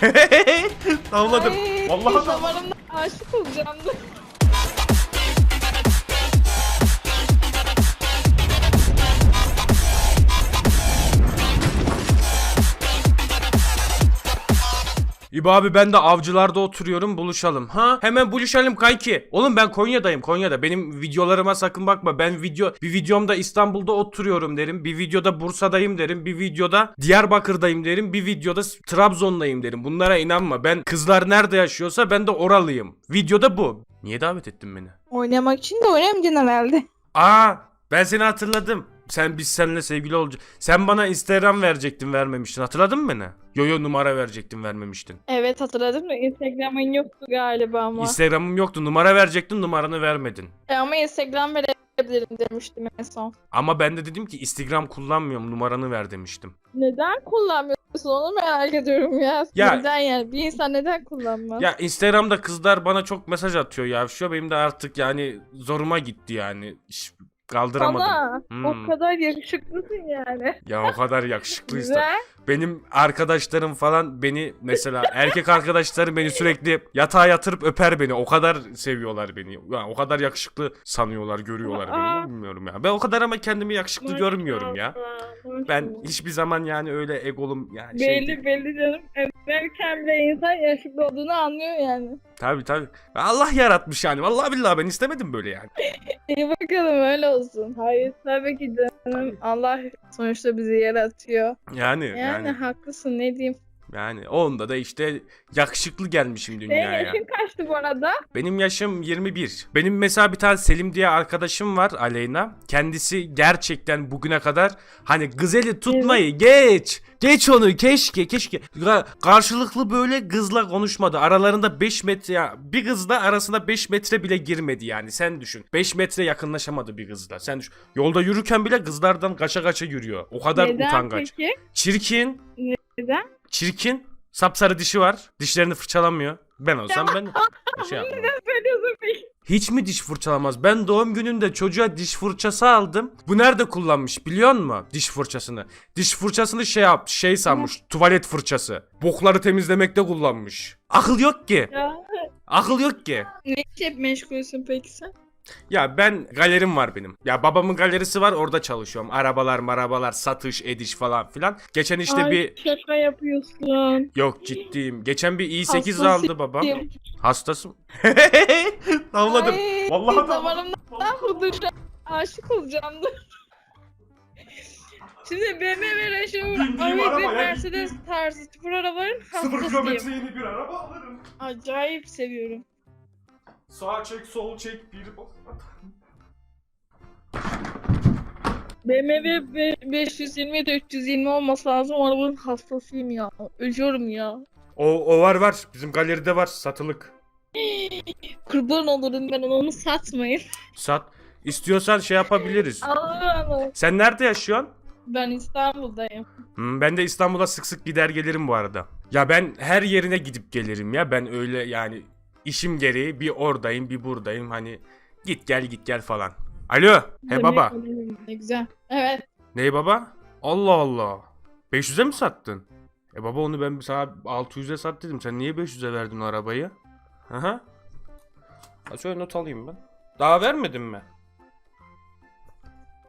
Tavladım. Ay, Vallahi tavladım. damarımda aşık olacağım. İbo abi ben de avcılarda oturuyorum buluşalım. Ha hemen buluşalım kanki. Oğlum ben Konya'dayım Konya'da. Benim videolarıma sakın bakma. Ben video bir videomda İstanbul'da oturuyorum derim. Bir videoda Bursa'dayım derim. Bir videoda Diyarbakır'dayım derim. Bir videoda Trabzon'dayım derim. Bunlara inanma. Ben kızlar nerede yaşıyorsa ben de oralıyım. Videoda bu. Niye davet ettin beni? Oynamak için de oynamayacaksın herhalde. Aa ben seni hatırladım. Sen biz seninle sevgili olacak. Sen bana Instagram verecektin vermemiştin. Hatırladın mı beni? Yo yo numara verecektin vermemiştin. Evet hatırladım da Instagram'ın yoktu galiba ama. Instagram'ım yoktu. Numara verecektin numaranı vermedin. E, ama Instagram verebilirim demiştim en son. Ama ben de dedim ki Instagram kullanmıyorum numaranı ver demiştim. Neden kullanmıyorsun onu merak ediyorum ya. Ya- Neden yani? Bir insan neden kullanmaz? Ya Instagram'da kızlar bana çok mesaj atıyor ya. Şu benim de artık yani zoruma gitti yani. İş, kaldıramadım. Hmm. o kadar yakışıklısın yani. Ya o kadar yakışıklıyız da. Güzel. Benim arkadaşlarım falan beni mesela erkek arkadaşlarım beni sürekli yatağa yatırıp öper beni. O kadar seviyorlar beni. Yani o kadar yakışıklı sanıyorlar, görüyorlar beni. Bilmiyorum ya. Ben o kadar ama kendimi yakışıklı görmüyorum ya. Ben hiçbir zaman yani öyle egolum yani şey değil. Belli belli canım. Evlenirken bile insan yaşlı olduğunu anlıyor yani. Tabii tabii. Allah yaratmış yani. Vallahi billahi ben istemedim böyle yani. İyi bakalım öyle olsun. Hayır tabii ki canım. Allah sonuçta bizi yaratıyor. Yani Yani, yani haklısın ne diyeyim. Yani onda da işte yakışıklı gelmişim Senin dünyaya. yaşın kaçtı bu arada? Benim yaşım 21. Benim mesela bir tane Selim diye arkadaşım var Aleyna. Kendisi gerçekten bugüne kadar hani gızeli tutmayı geç. Geç onu keşke keşke. Karşılıklı böyle kızla konuşmadı. Aralarında 5 metre ya bir kızla arasında 5 metre bile girmedi yani sen düşün. 5 metre yakınlaşamadı bir kızla. Sen düşün. Yolda yürürken bile kızlardan kaça kaça yürüyor. O kadar Neden utangaç. peki? Çirkin. Neden? Çirkin. Sapsarı dişi var. Dişlerini fırçalamıyor. Ben olsam ben şey yapmam. Neden söylüyorsun peki? Hiç mi diş fırçalamaz? Ben doğum gününde çocuğa diş fırçası aldım. Bu nerede kullanmış biliyor musun? Diş fırçasını. Diş fırçasını şey yapmış, şey sanmış. Tuvalet fırçası. Bokları temizlemekte kullanmış. Akıl yok ki. Ya Akıl yok ki. ne işe meşgulsün peki sen? Ya ben galerim var benim. Ya babamın galerisi var orada çalışıyorum. Arabalar, marabalar, satış, ediş falan filan. Geçen işte Ay, bir şaka yapıyorsun. yok ciddiyim. Geçen bir i8 Hastasıyım. aldı babam. Hastasın. Tavladım. Ay, Vallahi tavladım. damarımdan vurdu şu an. Aşık olacağım da. Şimdi BMW Bindiğim araba ve ya, Mercedes tarzı spor arabaların hastasıyım. yeni bir araba alırım. Acayip seviyorum. Sağ çek, sol çek, bir BMW be- 520 ya da 320 olması lazım. O arabanın hastasıyım ya. Ölüyorum ya. O, o var var. Bizim galeride var satılık. Kurban olurum ben onu, onu satmayın. Sat. İstiyorsan şey yapabiliriz. Onu. Sen nerede yaşıyorsun? Ben İstanbul'dayım. Hmm, ben de İstanbul'a sık sık gider gelirim bu arada. Ya ben her yerine gidip gelirim ya. Ben öyle yani işim gereği bir oradayım bir buradayım. Hani git gel git gel falan. Alo. He baba. Ne güzel. Evet. Ney baba? Allah Allah. 500'e mi sattın? E baba onu ben sana 600'e sat dedim. Sen niye 500'e verdin arabayı? Aha. Ha şöyle not alayım ben. Daha vermedin mi?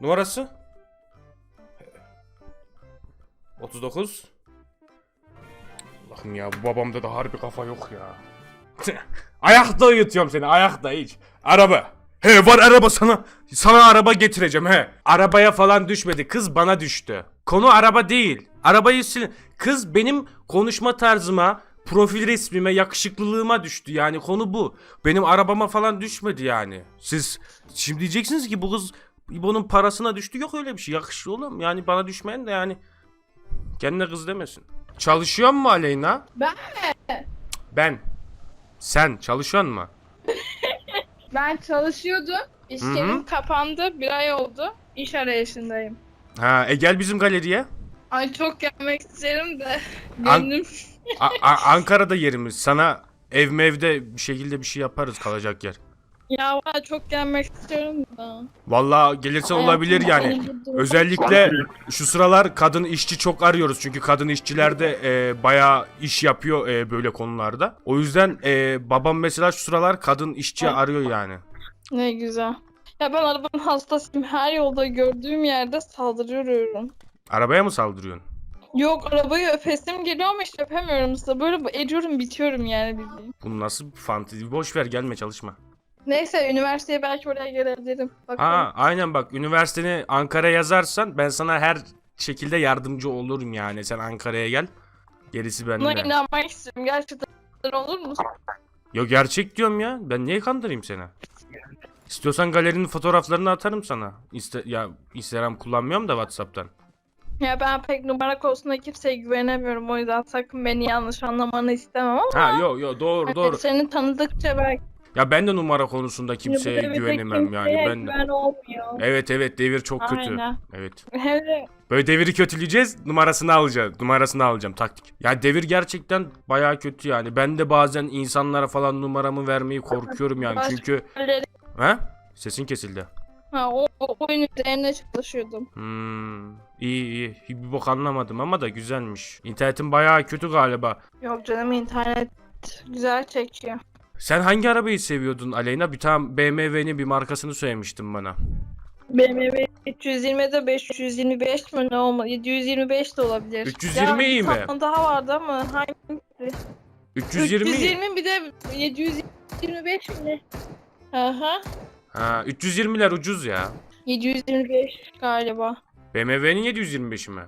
Numarası? 39. Allah'ım ya bu babamda da harbi kafa yok ya. Ayakta uyutuyorum seni ayakta hiç. Araba. He var araba sana. Sana araba getireceğim he. Arabaya falan düşmedi. Kız bana düştü. Konu araba değil. Arabayı sil. Kız benim konuşma tarzıma, profil resmime, yakışıklılığıma düştü. Yani konu bu. Benim arabama falan düşmedi yani. Siz şimdi diyeceksiniz ki bu kız İbo'nun parasına düştü. Yok öyle bir şey. Yakışıyor oğlum. Yani bana düşmeyen de yani kendine kız demesin. Çalışıyor mu Aleyna? Ben Ben. Sen çalışıyor mu? Ben çalışıyordum. İş Hı hı. yerim kapandı. Bir ay oldu. İş arayışındayım. Ha, e gel bizim galeriye. Ay çok gelmek isterim de. An- Gönlüm. A- A- Ankara'da yerimiz. Sana ev mevde bir şekilde bir şey yaparız kalacak yer. Ya var çok gelmek istiyorum da. Vallahi gelirse olabilir yani. Özellikle şu sıralar kadın işçi çok arıyoruz. Çünkü kadın işçiler de e, bayağı iş yapıyor e, böyle konularda. O yüzden e, babam mesela şu sıralar kadın işçi arıyor yani. Ne güzel. Ya ben arabanın hastasıyım. Her yolda gördüğüm yerde saldırıyorum. Arabaya mı saldırıyorsun? Yok arabayı öpesim geliyor ama işte öpemiyorum. Böyle ediyorum bitiyorum yani bildiğin. Bu nasıl bir fantezi? Boş ver gelme çalışma. Neyse üniversiteye belki oraya gelebilirim. Bakalım. Ha aynen bak üniversiteni Ankara yazarsan ben sana her şekilde yardımcı olurum yani. Sen Ankara'ya gel. Gerisi Buna bende. inanmak istiyorum. Gerçekten olur mu? Yo gerçek diyorum ya. Ben niye kandırayım seni? İstiyorsan galerinin fotoğraflarını atarım sana. İste ya Instagram kullanmıyorum da WhatsApp'tan. Ya ben pek numara konusunda kimseye güvenemiyorum. O yüzden sakın beni yanlış anlamanı istemem ama. Ha yo yo doğru Evet, doğru. Seni tanıdıkça belki Ya ben de numara konusunda kimseye Bu devirde güvenemem yani kimseye ben güven olmuyor. Evet evet devir çok kötü. Aynen. Evet. De Böyle deviri kötüleyeceğiz, numarasını alacağız. Numarasını alacağım taktik. Ya devir gerçekten bayağı kötü yani. Ben de bazen insanlara falan numaramı vermeyi korkuyorum yani. Çünkü ha? Sesin kesildi. ha, o, o oyun üzerine çalışıyordum. Hmm, iyi iyi. Bir bok anlamadım ama da güzelmiş. İnternetin bayağı kötü galiba. Yok canım internet güzel çekiyor. Sen hangi arabayı seviyordun Aleyna? Bir tane BMW'nin bir markasını söylemiştin bana. BMW 320'de 525 mi ne olmalı? 725 de olabilir. 320 iyi mi? bir tane daha vardı ama hangisi? 320 320 bir de 725 mi? Aha. Ha, 320'ler ucuz ya. 725 galiba. BMW'nin 725'i mi?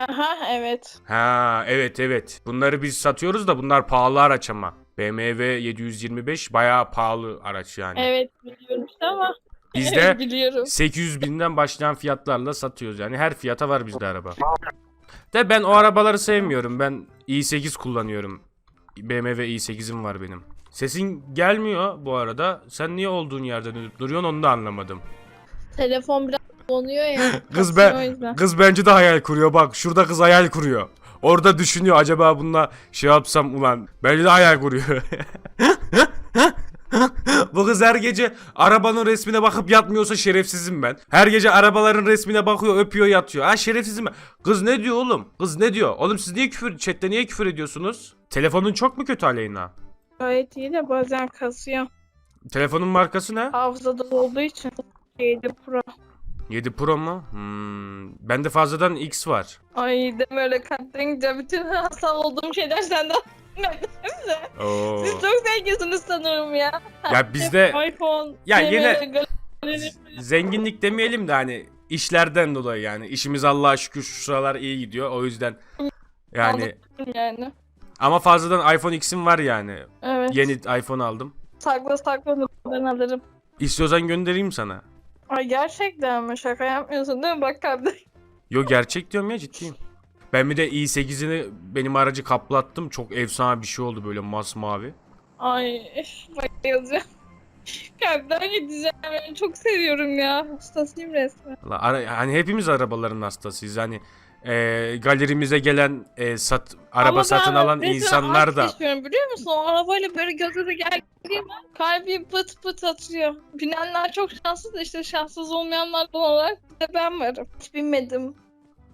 Aha evet. Ha evet evet. Bunları biz satıyoruz da bunlar pahalı araç ama. BMW 725 bayağı pahalı araç yani. Evet biliyorum işte ama. Biz Evet, de biliyorum. 800 binden başlayan fiyatlarla satıyoruz yani her fiyata var bizde araba. De ben o arabaları sevmiyorum. Ben i8 kullanıyorum. BMW i8'im var benim. Sesin gelmiyor bu arada. Sen niye olduğun yerde dönüp duruyorsun onu da anlamadım. Telefon biraz donuyor ya. Kız ben kız bence de hayal kuruyor. Bak şurada kız hayal kuruyor. Orada düşünüyor acaba bununla şey yapsam ulan. Bence de hayal kuruyor. Bu kız her gece arabanın resmine bakıp yatmıyorsa şerefsizim ben. Her gece arabaların resmine bakıyor, öpüyor, yatıyor. Ha şerefsizim ben. Kız ne diyor oğlum? Kız ne diyor? Oğlum siz niye küfür, chatte niye küfür ediyorsunuz? Telefonun çok mu kötü Aleyna? Gayet iyi de bazen kasıyor. Telefonun markası ne? Hafızada olduğu için 7 Pro. 7 Pro mu? Hmm. Bende fazladan X var. Ay deme öyle kalplenince bütün hasal olduğum şeyler senden. Oo. Siz çok zenginsiniz sanırım ya. Ya bizde iPhone. Ya yine- zenginlik demeyelim de hani işlerden dolayı yani işimiz Allah'a şükür şu sıralar iyi gidiyor o yüzden yani yani. ama fazladan iPhone X'im var yani Evet. yeni iPhone aldım Sakla sakla ben alırım. İstiyorsan göndereyim sana Ay gerçekten mi? Şaka yapmıyorsun değil mi? Bak kardeşim. Yo gerçek diyorum ya ciddiyim ben bir de i8'ini benim aracı kaplattım çok efsane bir şey oldu böyle masmavi Ay bak yazacağım. Kalpten gideceğim. Ben çok seviyorum ya. Hastasıyım resmen. Valla ara- hani hepimiz arabaların hastasıyız hani e, galerimize gelen e, sat araba Ama satın ben alan insanlar aşk da yaşıyorum, biliyor musun? O arabayla böyle gözüme geldiğim an kalbim pıt pıt atıyor. Binenler çok şanssız da işte şanssız olmayanlar olarak bir de ben varım. Hiç binmedim.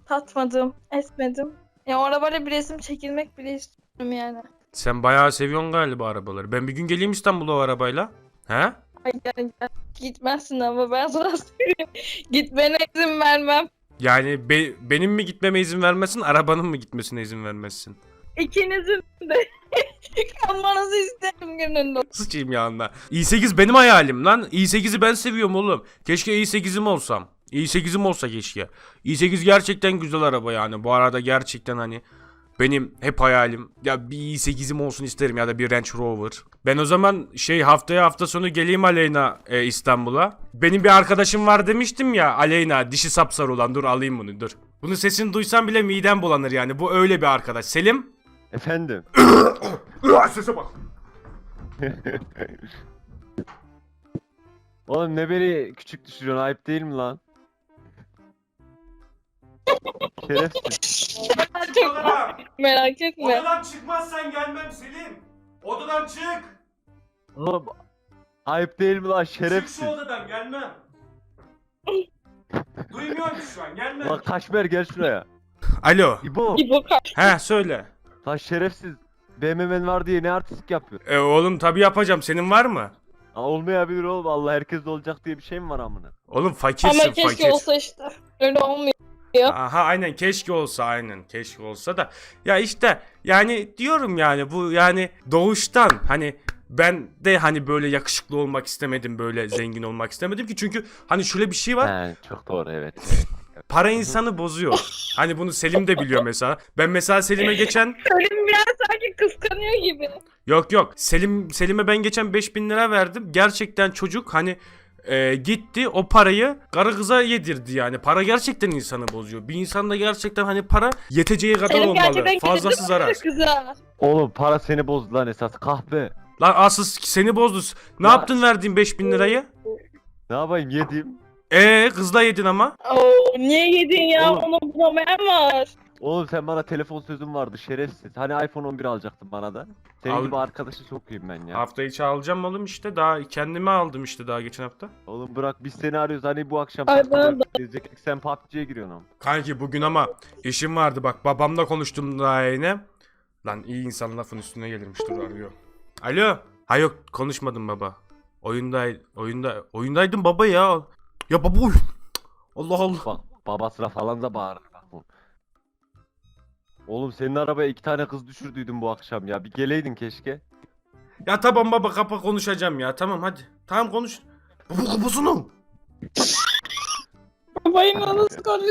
Tatmadım. Esmedim. Ya o arabayla bir resim çekilmek bile istiyorum yani. sen bayağı seviyorsun galiba arabaları ben bir gün geleyim İstanbul'a o arabayla he? Ay gel gel. Gitmezsin ama ben sana söyleyeyim. Gitmene izin vermem. Yani be- benim mi gitmeme izin vermezsin, arabanın mı gitmesine izin vermezsin? İkinizin de kalmanızı isterim gönüllü. Sıçayım yanına. i8 benim hayalim lan. i8'i ben seviyorum oğlum. Keşke i8'im olsam. i8'im olsa keşke. i8 gerçekten güzel araba yani. Bu arada gerçekten hani benim hep hayalim. Ya bir i8'im olsun isterim ya da bir Range Rover. Ben o zaman şey haftaya hafta sonu geleyim Aleyna e, İstanbul'a. Benim bir arkadaşım var demiştim ya Aleyna dişi sapsarı olan dur alayım bunu dur. Bunun sesini duysam bile midem bulanır yani. Bu öyle bir arkadaş. Selim. Efendim. Sese bak. Oğlum ne beni küçük düşürüyorsun ayıp değil mi lan? Şerefsiz. Çok merak etme. Odadan çıkmazsan gelmem Selim. Odadan çık. Oğlum Ayıp değil mi lan Çık şerefsiz? şu odadan gelmem. Duymuyorum şu an gelmem. Lan Kaşmer gel şuraya. Alo. İbo. İbo kaç. He söyle. Lan şerefsiz. BMW'n var diye ne artistik yapıyor? E oğlum tabi yapacağım. Senin var mı? Aa, olmayabilir oğlum. Allah herkes de olacak diye bir şey mi var amına? Oğlum fakirsin Ama keşke fakir. olsa işte. Öyle olmuyor. Aha aynen keşke olsa aynen keşke olsa da ya işte yani diyorum yani bu yani doğuştan hani ben de hani böyle yakışıklı olmak istemedim böyle zengin olmak istemedim ki çünkü hani şöyle bir şey var He çok doğru evet. para insanı bozuyor. Hani bunu Selim de biliyor mesela. Ben mesela Selim'e geçen Selim biraz sanki kıskanıyor gibi. yok yok Selim Selim'e ben geçen 5000 lira verdim. Gerçekten çocuk hani e, gitti o parayı karı kıza yedirdi yani. Para gerçekten insanı bozuyor. Bir insanda gerçekten hani para yeteceği kadar Selim olmalı. gerçekten Fazlası zarar. kıza. Oğlum para seni bozdu lan esas kahpe. Lan asıl seni bozdu. Ne Ya- yaptın verdiğin 5000 lirayı? Ne yapayım yedim. Ee kızla yedin ama. Oo, niye yedin ya? Oğlum. Onu bulamayan var. Oğlum sen bana telefon sözün vardı şerefsiz. Hani iPhone 11 alacaktın bana da. Senin Al- gibi arkadaşı sokayım ben ya. Hafta içi alacağım oğlum işte daha kendime aldım işte daha geçen hafta. Oğlum bırak biz seni arıyoruz hani bu akşam Ay, ben gezecek, sen PUBG'ye giriyorsun ama. Kanki bugün ama işim vardı bak babamla konuştum daha yine. Lan iyi insan lafın üstüne gelirmiş dur arıyor. Alo. Ha yok konuşmadım baba. Oyunday oyunda oyundaydım baba ya. Ya baba oy- Allah Allah. Bak babasına falan da bağırır. Oğlum senin arabaya iki tane kız düşürdüydün bu akşam ya. Bir geleydin keşke. Ya tamam baba kapa konuşacağım ya tamam hadi. Tamam konuş. Baba kapasını. Babayı nasıl konuş?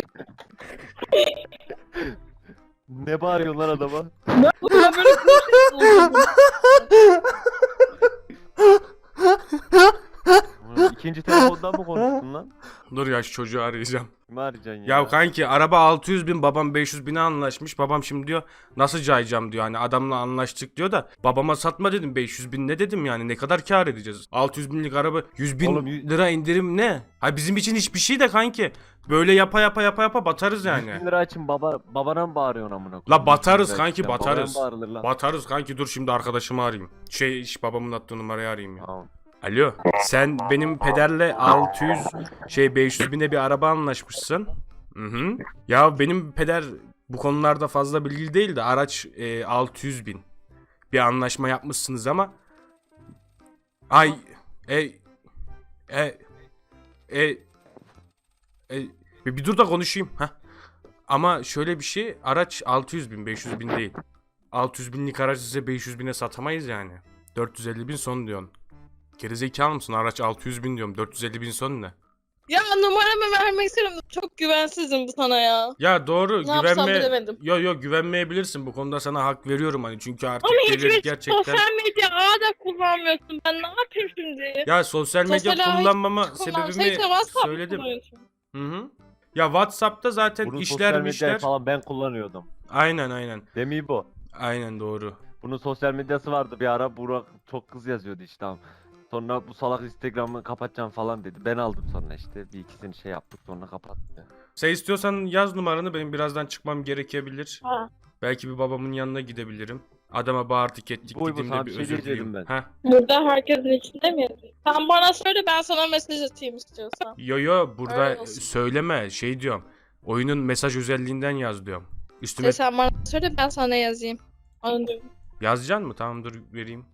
Ne bağırıyorsun lan adama? Bununla böyle konuşuyorsun. İkinci telefondan mı konuştun lan? Dur ya şu çocuğu arayacağım. Kimi arayacaksın ya? Ya kanki araba 600 bin babam 500 bine anlaşmış. Babam şimdi diyor nasıl cayacağım diyor. Hani adamla anlaştık diyor da babama satma dedim 500 bin ne dedim yani ne kadar kar edeceğiz. 600 binlik araba 100 bin Oğlum, y- lira indirim ne? Ha bizim için hiçbir şey de kanki. Böyle yapa yapa yapa yapa batarız 100 yani. bin lira için baba, babana mı bağırıyorsun amına koyayım? La batarız 100 kanki, için babana mı batarız. bağırılır lan? Batarız kanki dur şimdi arkadaşımı arayayım. Şey iş babamın attığı numarayı arayayım ya. Tamam. Alo sen benim pederle 600 şey 500 bine bir araba anlaşmışsın. Hı hı. Ya benim peder bu konularda fazla bilgili değil de araç e, 600 bin. Bir anlaşma yapmışsınız ama ay e e e e bir, dur da konuşayım ha. Ama şöyle bir şey araç 600 bin 500 bin değil. 600 binlik aracı size 500 bine satamayız yani. 450 bin son diyorsun. Gerizekalı mısın? Araç 600 bin diyorum. 450 bin son ne? Ya numaramı vermek isterim. Çok güvensizim bu sana ya. Ya doğru Ne yapsam güvenme... bilemedim. Yo yo güvenmeyebilirsin. Bu konuda sana hak veriyorum hani. Çünkü artık Ama devlet hiçbir gerçekten... sosyal medya ağı da kullanmıyorsun. Ben ne yapayım şimdi? Ya sosyal medya Sosyal ağ hiç kullanmama Kullansa sebebimi WhatsApp söyledim. kullanıyorsun. Hı hı. Ya WhatsApp'ta zaten Bunu sosyal işler medyayı mişler. falan ben kullanıyordum. Aynen aynen. Demi bu. Aynen doğru. Bunun sosyal medyası vardı bir ara Burak çok kız yazıyordu işte tamam. Sonra bu salak Instagram'ı kapatacağım falan dedi. Ben aldım sonra işte bir ikisini şey yaptık sonra kapattı. Sen istiyorsan yaz numaranı benim birazdan çıkmam gerekebilir. Ha. Belki bir babamın yanına gidebilirim. Adama bağırdık ettik bu gideyim de bir şey özür dileyeyim. ben. Heh. Burada herkesin içinde mi yazıyor? Sen bana söyle ben sana mesaj atayım istiyorsan. Yo yo burada söyleme şey diyorum. Oyunun mesaj özelliğinden yaz diyorum. Üstüme İşte sen bana söyle ben sana yazayım. Anladım. yazacaksın mı? Tamam dur vereyim.